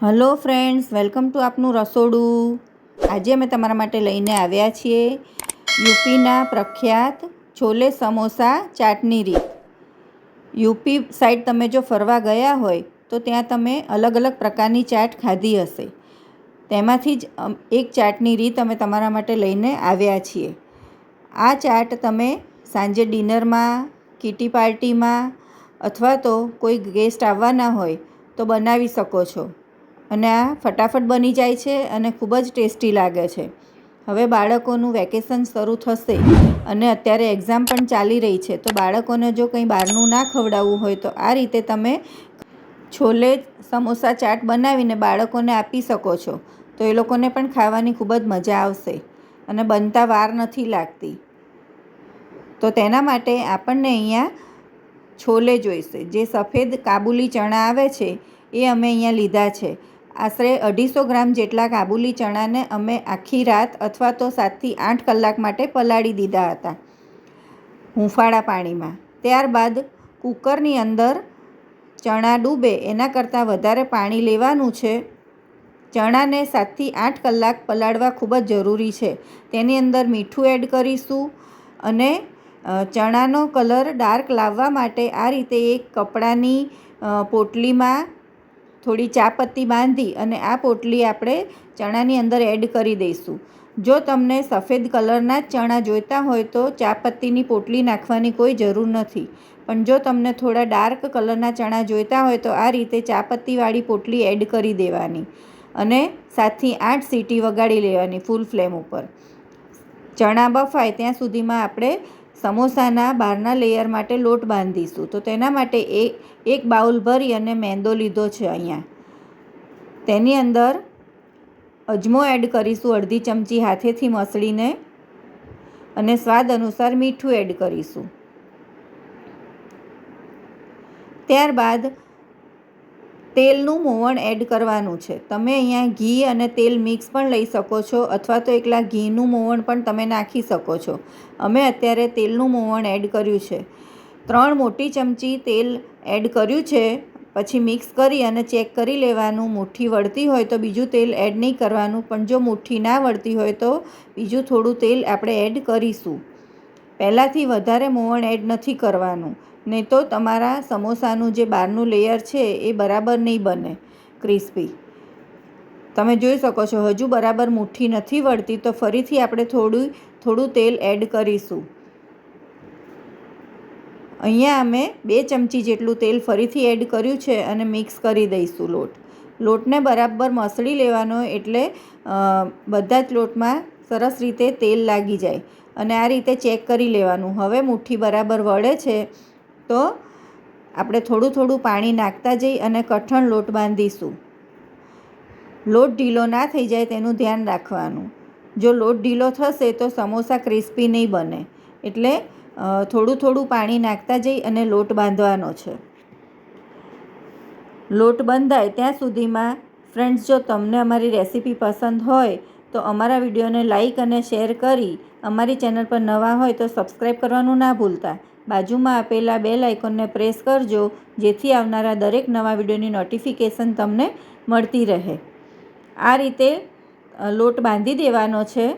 Hello friends, welcome to આપનું રસોડું. આજે અમે તમારા માટે લઈને આવ્યા છીએ યુપીના પ્રખ્યાત છોલે સમોસા ચાટની રીત યુપી સાઈડ તમે જો ફરવા ગયા હોય, તો ત્યાં તમે અલગ અલગ પ્રકારની ચાટ ખાધી હશે. તેમાંથી જ એક ચાટની રીત અમે તમારા માટે લઈને આવ્યા છીએ. આ ચાટ તમે સાંજે ડિનરમાં, કીટી પાર્ટીમાં અથવા તો કોઈ ગેસ્ટ આવવાના હોય, તો બનાવી શકો છો. અને આ ફટાફટ બની જાય છે અને ખૂબ જ ટેસ્ટી લાગે છે. હવે બાળકોનું વેકેશન શરૂ થશે અને અત્યારે એક્ઝામ પણ ચાલી રહી છે. તો બાળકોને જો કંઈ બહારનું ના ખવડાવવું હોય તો આ રીતે તમે છોલે સમોસા ચાટ બનાવીને બાળકોને આપી શકો છો. તો એ લોકોને પણ ખાવાની ખૂબ જ મજા આવશે અને બનતા વાર નથી લાગતી. તો તેના માટે આપણને અહીંયા છોલે જોઈશે. જે સફેદ કાબુલી ચણા આવે છે એ અમે અહીંયા લીધા છે. આશરે અઢીસો ગ્રામ જેટલા કાબુલી ચણાને અમે આખી રાત અથવા તો સાતથી આઠ કલાક માટે પલાળી દીધા હતા હુંફાળા પાણીમાં. ત્યારબાદ કુકરની અંદર ચણા ડૂબે એના કરતાં વધારે પાણી લેવાનું છે. ચણાને સાતથી આઠ કલાક પલાળવા ખૂબ જ જરૂરી છે. તેની અંદર મીઠું એડ કરીશું અને ચણાનો કલર ડાર્ક લાવવા માટે આ રીતે એક કપડાની પોટલીમાં થોડી ચાપત્તી બાંધી અને આ પોટલી આપણે ચણાની અંદર એડ કરી દઈશું. જો તમને સફેદ કલરના જ ચણા જોઈતા હોય તો ચાપત્તીની પોટલી નાખવાની કોઈ જરૂર નથી. પણ જો તમને થોડા ડાર્ક કલરના ચણા જોઈતા હોય તો આ રીતે ચાપત્તીવાળી પોટલી એડ કરી દેવાની અને સાતથી આઠ સીટી વગાડી લેવાની ફૂલ ફ્લેમ ઉપર. ચણા બફાય ત્યાં સુધીમાં આપણે સમોસાના બહારના લેયર માટે લોટ બાંધીશું. તો તેના માટે એ એક બાઉલ ભરી અને મેંદો લીધો છે અહીંયા. તેની અંદર અજમો એડ કરીશું અડધી ચમચી હાથેથી મસળીને અને સ્વાદ અનુસાર મીઠું એડ કરીશું. ત્યારબાદ તેલનું મોવણ એડ કરવાનું છે. તમે અહીંયા ઘી અને તેલ મિક્સ પણ લઈ શકો છો અથવા તો એકલા ઘીનું મોવણ પણ તમે નાખી શકો છો. અમે અત્યારે તેલનું મોવણ એડ કર્યું છે. ત્રણ મોટી ચમચી તેલ એડ કર્યું છે. પછી મિક્સ કરી અને ચેક કરી લેવાનું. મુઠ્ઠી વળતી હોય તો બીજું તેલ એડ નહીં કરવાનું. પણ જો મુઠ્ઠી ના વળતી હોય તો બીજું થોડું તેલ આપણે એડ કરીશું. પહેલાંથી વધારે મોવણ એડ નથી કરવાનું. નહીં તો તમારા સમોસાનું જે બહારનું લેયર છે એ બરાબર નહીં બને ક્રિસ્પી તમે જોઈ શકો છો, હજુ બરાબર મુઠ્ઠી નથી વળતી, તો ફરીથી આપણે થોડું થોડું તેલ એડ કરીશું. અહીંયા અમે બે ચમચી જેટલું તેલ ફરીથી એડ કર્યું છે અને મિક્સ કરી દઈશું લોટ. લોટને બરાબર મસળી લેવાનો એટલે બધા જ લોટમાં સરસ રીતે તેલ લાગી જાય. અને આ રીતે ચેક કરી લેવાનું. હવે મુઠ્ઠી બરાબર વળે છે તો આપણે થોડું થોડું પાણી નાખતા જઈ અને કઠણ લોટ બાંધીશું. લોટ ઢીલો ના થઈ જાય તેનું ધ્યાન રાખવાનું. જો લોટ ઢીલો થશે તો સમોસા ક્રિસ્પી નહીં બને. એટલે થોડું થોડું પાણી નાખતા જઈ અને લોટ બાંધવાનો છે. લોટ બંધાય ત્યાં સુધીમાં, ફ્રેન્ડ્સ, જો તમને અમારી રેસીપી પસંદ હોય, તો અમારા વિડીયોને લાઈક અને શેર કરી, અમારી ચેનલ પર નવા હોય તો સબસ્ક્રાઈબ કરવાનું ના ભૂલતા. બાજુમાં આપેલા બેલ આઇકોનને પ્રેસ કરજો, જેથી આવનારા દરેક નવા વિડીયોની નોટિફિકેશન તમને મળતી રહે. આ રીતે લોટ બાંધી દેવાનો છે.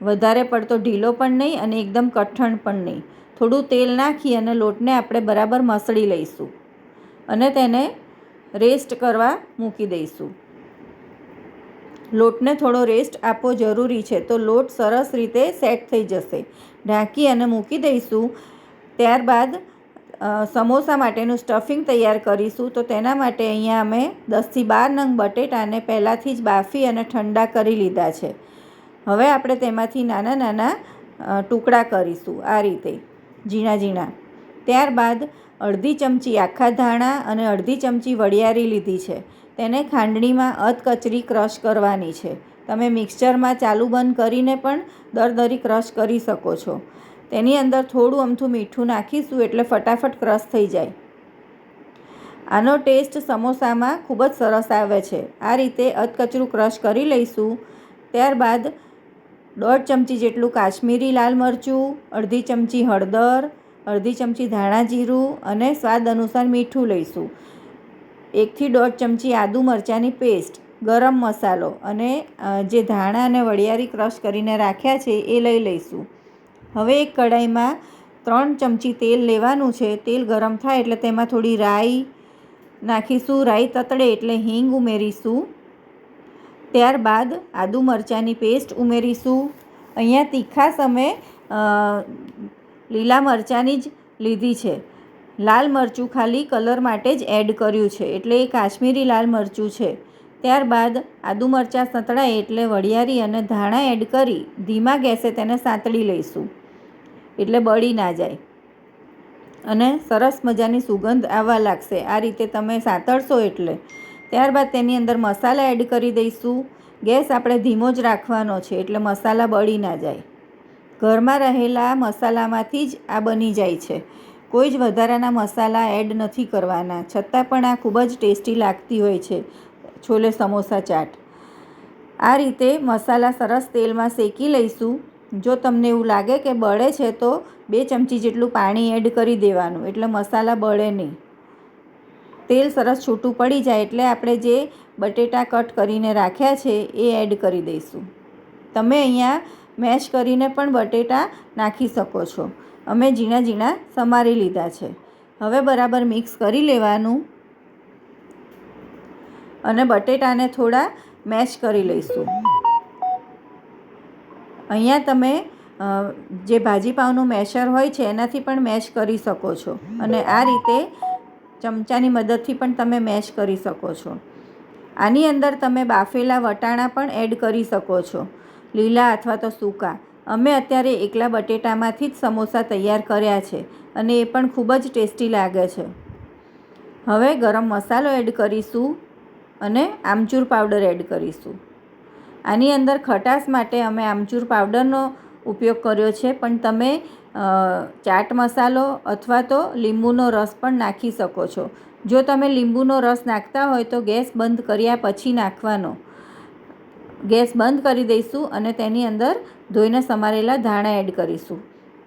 વધારે પડતો ઢીલો પણ નહીં અને એકદમ કઠણ પણ નહીં. થોડું તેલ નાખી અને લોટને આપણે બરાબર મસળી લઈશું અને તેને રેસ્ટ કરવા મૂકી દઈશું. લોટને થોડો રેસ્ટ આપવો જરૂરી છે, તો લોટ સરસ રીતે સેટ થઈ જશે. ઢાંકી અને મૂકી દઈશું. ત્યારબાદ સમોસા માટેનું સ્ટફિંગ તૈયાર કરીશું. તો તેના માટે અહીંયા અમે દસથી બાર નંગ બટેટાને પહેલાંથી જ બાફી અને ઠંડા કરી લીધા છે. હવે આપણે તેમાંથી નાના નાના ટુકડા કરીશું આ રીતે, ઝીણા ઝીણા. ત્યારબાદ અડધી ચમચી આખા ધાણા અને અડધી ચમચી વડિયારી લીધી છે. તેને ખાંડણીમાં અધકચરી ક્રશ કરવાની છે. તમે મિક્સચરમાં ચાલુ બંધ કરીને પણ દરદરી ક્રશ કરી શકો છો. તેની અંદર થોડું અમથું મીઠું નાખીશું એટલે ફટાફટ ક્રશ થઈ જાય. આનો ટેસ્ટ સમોસામાં ખૂબ જ સરસ આવે છે. આ રીતે અધકચરું ક્રશ કરી લઈશું. ત્યારબાદ દોઢ ચમચી જેટલું કાશ્મીરી લાલ મરચું, અડધી ચમચી હળદર, અડધી ચમચી ધાણા જીરું અને સ્વાદ અનુસાર મીઠું લઈશું. એકથી દોઢ ચમચી આદુ મરચાંની પેસ્ટ, ગરમ મસાલો અને જે ધાણા અને વરિયાળી ક્રશ કરીને રાખ્યા છે એ લઈ લઈશું. હવે એક કઢાઈમાં ત્રણ ચમચી તેલ લેવાનું છે. તેલ ગરમ થાય એટલે તેમાં થોડી રાઈ નાખીશું. રાઈ તતડે એટલે હિંગ ઉમેરીશું. ત્યારબાદ આદુ મરચાંની પેસ્ટ ઉમેરીશું. અહીંયા તીખા અમે લીલા મરચાંની જ લીધી છે. લાલ મરચું ખાલી કલર માટે જ એડ કર્યું છે. એટલે એ કાશ્મીરી લાલ મરચું છે. ત્યારબાદ આદુ મરચાં સંતળાય એટલે વડિયારી અને ધાણા એડ કરી ધીમા ગેસે તેને સાંતળી લઈશું. એટલે બળી ના જાય. અને સરસ મજાની સુગંધ આવવા લાગશે. આ રીતે તમે સાંતળશો એટલે. ત્યારબાદ તેની અંદર મસાલા એડ કરી દઈશું. ગેસ આપણે ધીમો જ રાખવાનો છે એટલે મસાલા બળી ના જાય. ઘરમાં રહેલા મસાલામાંથી જ આ બની જાય છે. કોઈ જ વધારાના મસાલા એડ નથી કરવાના. છતાં પણ આ ખૂબ જ ટેસ્ટી લાગતી હોય છે છોલે સમોસા ચાટ. આ રીતે મસાલા સરસ તેલમાં શેકી લઈશું. જો તમને એવું લાગે કે બળે છે, તો બે ચમચી જેટલું પાણી એડ કરી દેવાનું. એટલે મસાલા બળે નહીં. તેલ સરસ છૂટું પડી જાય એટલે આપણે જે બટેટા કટ કરીને રાખ્યા છે, એ એડ કરી દઈશું. તમે અહીંયા મેશ કરીને પણ બટેટા નાખી શકો છો. અમે ઝીણા ઝીણા સમારી લીધા છે. હવે બરાબર મિક્સ કરી લેવાનું અને બટેટાને થોડા મેશ કરી લઈશું. અહીંયા તમે જે ભાજીપાવનું મેશર હોય છે, એનાથી પણ મેશ કરી શકો છો. અને આ રીતે ચમચાની મદદથી પણ તમે મેશ કરી શકો છો. આની અંદર તમે બાફેલા વટાણા પણ એડ કરી શકો છો. લીલા અથવા તો સૂકા. અમે અત્યારે એકલા બટેટામાંથી જ સમોસા તૈયાર કર્યા છે અને એ પણ ખૂબ જ ટેસ્ટી લાગે છે. હવે ગરમ મસાલો એડ કરીશું અને આમચૂર પાવડર એડ કરીશું. આની અંદર ખટાશ માટે અમે આમચૂર પાવડરનો ઉપયોગ કર્યો છે, પણ તમે ચાટ મસાલો અથવા તો લીંબુનો રસ પણ નાખી શકો છો. જો તમે લીંબુનો રસ નાખતા હોય તો ગેસ બંધ કર્યા પછી નાખવાનો. ગેસ બંધ કરી દઈશું અને તેની અંદર ધોઈને સમારેલા ધાણા એડ કરીશું.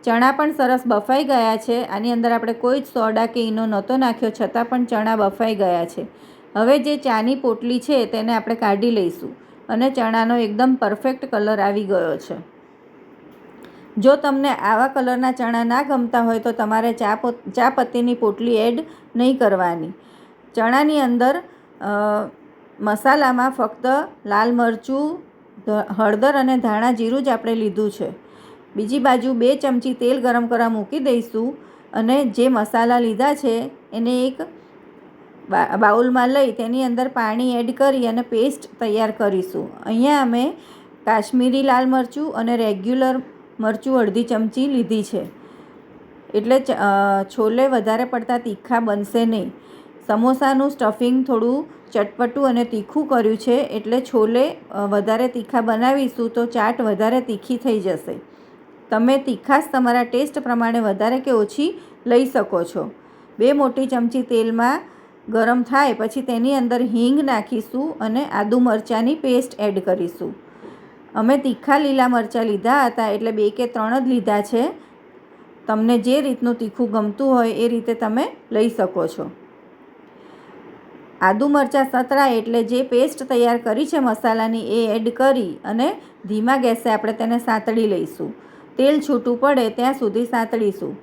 ચણા પણ સરસ બફાઈ ગયા છે. આની અંદર આપણે કોઈ જ સોડા કે ઈનો નહોતો નાખ્યો, છતાં પણ ચણા બફાઈ ગયા છે. હવે જે ચાની પોટલી છે તેને આપણે કાઢી લઈશું. અને ચણાનો એકદમ પરફેક્ટ કલર આવી ગયો છે. જો તમને આવા કલરના ચણા ના ગમતા હોય તો તમારે ચા ચા પત્તીની પોટલી એડ નહીં કરવાની. ચણાની અંદર મસાલામાં ફક્ત લાલ મરચું હળદર અને ધાણા જીરું જ આપણે લીધું છે. બીજી બાજુ બે ચમચી તેલ ગરમ કરવા મૂકી દઈશું અને જે મસાલા લીધા છે એને એક બાઉલમાં લઈ તેની અંદર પાણી એડ કરી અને પેસ્ટ તૈયાર કરીશું. અહીંયા અમે કાશ્મીરી લાલ મરચું અને રેગ્યુલર મરચું અડધી ચમચી લીધી છે. એટલે છોલે વધારે પડતા તીખા બનશે નહીં. સમોસાનું સ્ટફિંગ થોડું ચટપટું અને તીખું કર્યું છે, એટલે છોલે વધારે તીખા બનાવીશું તો ચાટ વધારે તીખી થઈ જશે. તમે તીખાશ તમારા ટેસ્ટ પ્રમાણે વધારે કે ઓછી લઈ શકો છો. બે મોટી ચમચી તેલમાં ગરમ થાય પછી તેની અંદર હિંગ નાખીશું અને આદુ મરચાંની પેસ્ટ એડ કરીશું. અમે તીખા લીલા મરચાં લીધા હતા એટલે બે કે ત્રણ જ લીધા છે. તમને જે રીતનું તીખું ગમતું હોય એ રીતે તમે લઈ શકો છો. આદુ મરચાં સતરાય એટલે જે પેસ્ટ તૈયાર કરી છે મસાલાની એ એડ કરી અને ધીમા ગેસે આપણે તેને સાંતળી લઈશું. તેલ છૂટું પડે ત્યાં સુધી સાંતળીશું.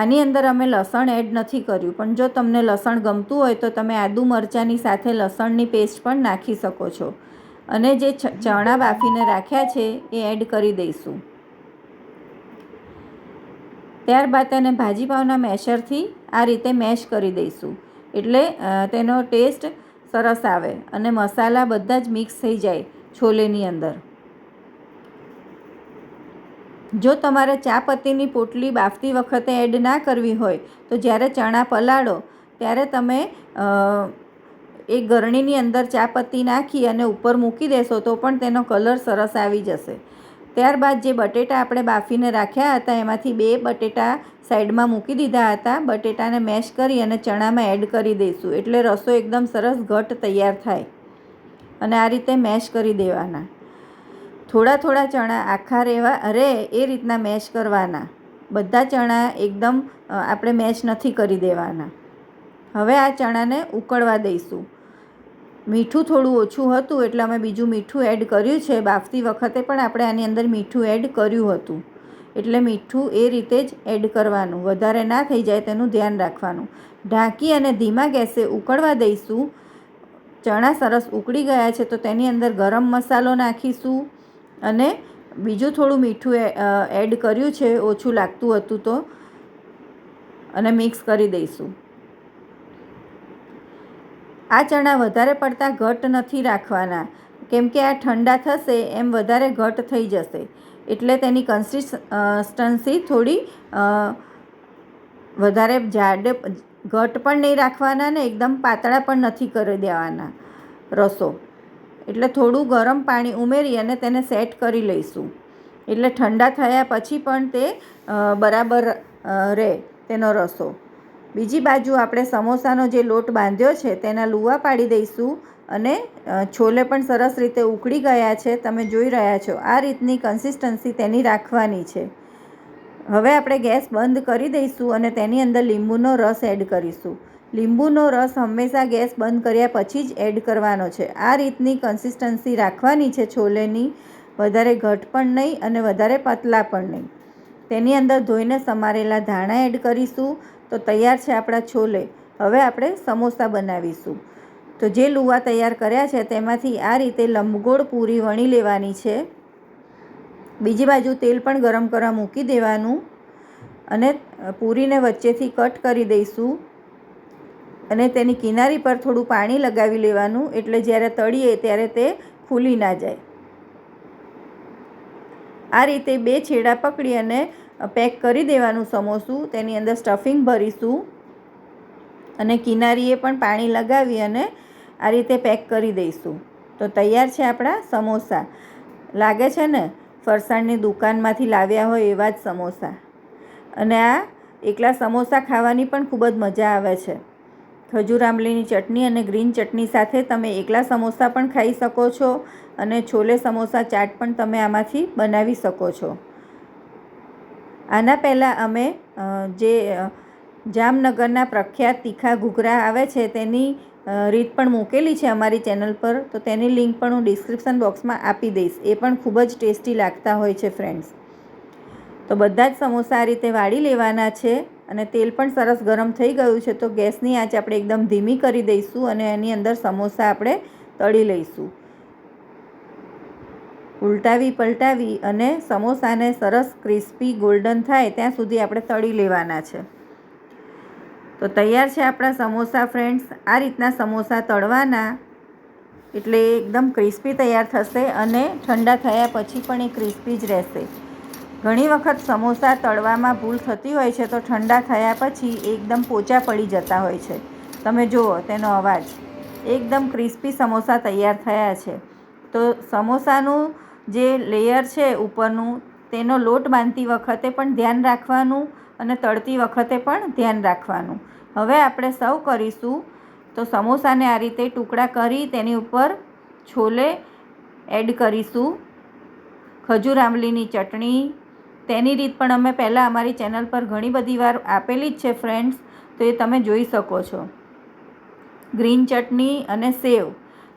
આની અંદર અમે લસણ એડ નથી કર્યું. પણ જો તમને લસણ ગમતું હોય તો તમે આદુ મરચાંની સાથે લસણની પેસ્ટ પણ નાખી શકો છો. અને જે ચણા બાફીને રાખ્યા છે, એ એડ કરી દઈશું. ત્યારબાદ તેને ભાજીપાવના મેશરથી આ રીતે મેશ કરી દઈશું. એટલે તેનો ટેસ્ટ સરસ આવે અને મસાલા બધા જ મિક્સ થઈ જાય છોલેની અંદર. જો તમારે ચા પત્તીની પોટલી બાફતી વખતે એડ ના કરવી હોય, તો જ્યારે ચણા પલાળો, ત્યારે તમે એ ગરણીની અંદર ચા પત્તી નાખી અને ઉપર મૂકી દેશો, તો પણ તેનો કલર સરસ આવી જશે. ત્યારબાદ જે બટેટા આપણે બાફીને રાખ્યા હતા, એમાંથી બે બટેટા સાઈડમાં મૂકી દીધા હતા. બટેટાને મેશ કરી અને ચણામાં એડ કરી દઈશું. એટલે રસો એકદમ સરસ ઘટ તૈયાર થાય. અને આ રીતે મેશ કરી દેવાના. થોડા થોડા ચણા આખા રહેવા રહે એ રીતના મેશ કરવાના. બધા ચણા એકદમ આપણે મેશ નથી કરી દેવાના. હવે આ ચણાને ઉકળવા દઈશું. મીઠું થોડું ઓછું હતું એટલે અમે બીજું મીઠું એડ કર્યું છે. બાફતી વખતે પણ આપણે આની અંદર મીઠું એડ કર્યું હતું. એટલે મીઠું એ રીતે જ એડ કરવાનું. વધારે ના થઈ જાય તેનું ધ્યાન રાખવાનું. ઢાંકી અને ધીમા ગેસે ઉકળવા દઈશું. ચણા સરસ ઉકળી ગયા છે તો તેની અંદર ગરમ મસાલો નાખીશું. અને બીજું થોડું મીઠું એડ કર્યું છે, ઓછું લાગતું હતું તો, અને મિક્સ કરી દઈશું. આ ચણા વધારે પડતા ઘટ નથી રાખવાના. કેમ કે આ ઠંડા થશે, એમ વધારે ઘટ થઈ જશે. એટલે તેની કન્સિસ્ટન્સી થોડી વધારે જાડે, ઘટ પણ નહીં રાખવાના ને એકદમ પાતળા પણ નથી કરી દેવાના રસો. એટલે થોડું ગરમ પાણી ઉમેરી અને તેને સેટ કરી લઈશું. એટલે ઠંડા થયા પછી પણ તે બરાબર રહે તેનો રસો. બીજી બાજુ આપણે સમોસાનો જે લોટ બાંધ્યો છે તેના લુવા પાડી દઈશું અને છોલે પણ સરસ રીતે ઉકળી ગયા છે, તમે જોઈ રહ્યા છો. આ રીતની કન્સિસ્ટન્સી તેની રાખવાની છે. હવે આપણે ગેસ બંધ કરી દઈશું અને તેની અંદર લીંબુનો રસ એડ કરીશું. લીંબુનો રસ હંમેશા ગેસ બંધ કર્યા પછી જ એડ કરવાનો છે. આ રીતની કન્સિસ્ટન્સી રાખવાની છે છોલેની. વધારે ઘટ પણ નહીં અને વધારે પાતળા પણ નહીં. તેની અંદર ધોઈને સમારેલા ધાણા એડ કરીશું. તો તૈયાર છે આપણા છોલે. હવે આપણે સમોસા બનાવીશું. તો જે લુવા તૈયાર કર્યા છે તેમાંથી આ રીતે લંબગોળ પૂરી વણી લેવાની છે. બીજી બાજુ તેલ પણ ગરમ કરવા મૂકી દેવાનું અને પૂરીને વચ્ચેથી કટ કરી દઈશું. અને તેની કિનારી પર થોડું પાણી લગાવી લેવાનું, એટલે જ્યારે તળીએ ત્યારે તે ફૂલી ના જાય. આ રીતે બે છેડા પકડી અને પેક કરી દેવાનું સમોસું, તેની અંદર સ્ટફિંગ ભરીશું અને કિનારીએ પણ પાણી લગાવી અને આ રીતે પેક કરી દઈશું. તો તૈયાર છે આપણા સમોસા. લાગે છે ને, ફરસાણની દુકાનમાંથી લાવ્યા હોય એવા જ સમોસા. અને આ એકલા સમોસા ખાવાની પણ ખૂબ જ મજા આવે છે. ખજૂર આંબલીની ચટણી અને ગ્રીન ચટણી સાથે તમે એકલા સમોસા પણ ખાઈ શકો છો અને છોલે સમોસા ચાટ પણ તમે આમાંથી બનાવી શકો છો. આના પહેલાં અમે જે જામનગરના પ્રખ્યાત તીખા ઘૂઘરા આવે છે તેની રીત પણ મૂકેલી છે અમારી ચેનલ પર, તો તેની લિંક પણ હું ડિસ્ક્રિપ્શન બોક્સમાં આપી દઈશ. એ પણ ખૂબ જ ટેસ્ટી લાગતા હોય છે, ફ્રેન્ડ્સ. તો બધા જ સમોસા આ રીતે વાળી લેવાના છે. અને તેલ પણ સરસ ગરમ થઈ ગયું છે, તો ગેસની આંચ આપણે એકદમ ધીમી કરી દઈશું અને એની અંદર સમોસા આપણે તળી લઈશું. ઉલટાવી પલટાવી અને સમોસાને સરસ ક્રિસ્પી ગોલ્ડન થાય ત્યાં સુધી આપણે તળી લેવાના છે. તો તૈયાર છે આપણા સમોસા ફ્રેન્ડ્સ, આ રીતના સમોસા તળવાના. એટલે એકદમ ક્રિસ્પી તૈયાર થશે અને ઠંડા થયા પછી પણ એ ક્રિસ્પી જ રહેશે. ઘણી વખત સમોસા તળવામાં ભૂલ થતી હોય છે તો ઠંડા થયા પછી એકદમ પોચા પડી જતા હોય છે. તમે જુઓ તેનો અવાજ. એકદમ ક્રિસ્પી સમોસા તૈયાર થયા છે. તો સમોસાનું જે લેયર છે ઉપરનું, તેનો લોટ બાંધતી વખતે પણ ધ્યાન રાખવાનું અને તળતી વખતે પણ ધ્યાન રાખવાનું. હવે આપણે સૌ કરીશું. તો સમોસાને આ રીતે ટુકડા કરી તેની ઉપર છોલે એડ કરીશું. ખજૂર આંબલીની ચટણી તેની રીત પણ અમે પહેલાં અમારી ચેનલ પર ઘણી બધી વાર આપેલી જ છે ફ્રેન્ડ્સ, તો એ તમે જોઈ શકો છો. ગ્રીન ચટણી અને સેવ,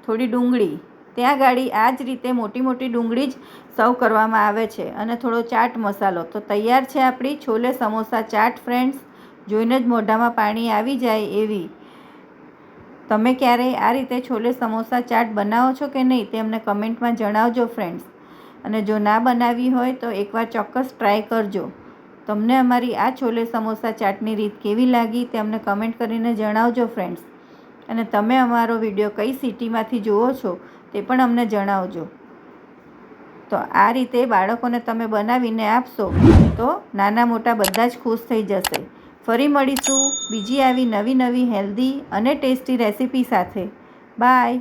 થોડી ડુંગળી. ત્યાં ગાડી આ જ રીતે મોટી મોટી ડુંગળી જ સર્વ કરવામાં આવે છે અને થોડો ચાટ મસાલો. તો તૈયાર છે આપણી છોલે સમોસા ચાટ ફ્રેન્ડ્સ, જોઈને જ મોઢામાં પાણી આવી જાય એવી. તમે ક્યારેય આ રીતે છોલે સમોસા ચાટ બનાવો છો કે નહીં તે અમને કમેન્ટમાં જણાવજો ફ્રેન્ડ્સ. અને જો ના બનાવી હોય તો એકવાર ચોક્કસ ટ્રાય કરજો. તમને અમારી આ છોલે સમોસા ચાટની રીત કેવી લાગી તે અમને કમેન્ટ કરીને જણાવજો ફ્રેન્ડ્સ. અને તમે અમારો વીડિયો કઈ સિટીમાંથી જુઓ છો તે પણ અમને જણાવજો. તો આ રીતે બાળકોને તમે બનાવીને આપશો તો નાના મોટા બધા જ ખુશ થઈ જશે. ફરી મળીશું બીજી આવી નવી નવી હેલ્ધી અને ટેસ્ટી રેસીપી સાથે. બાય.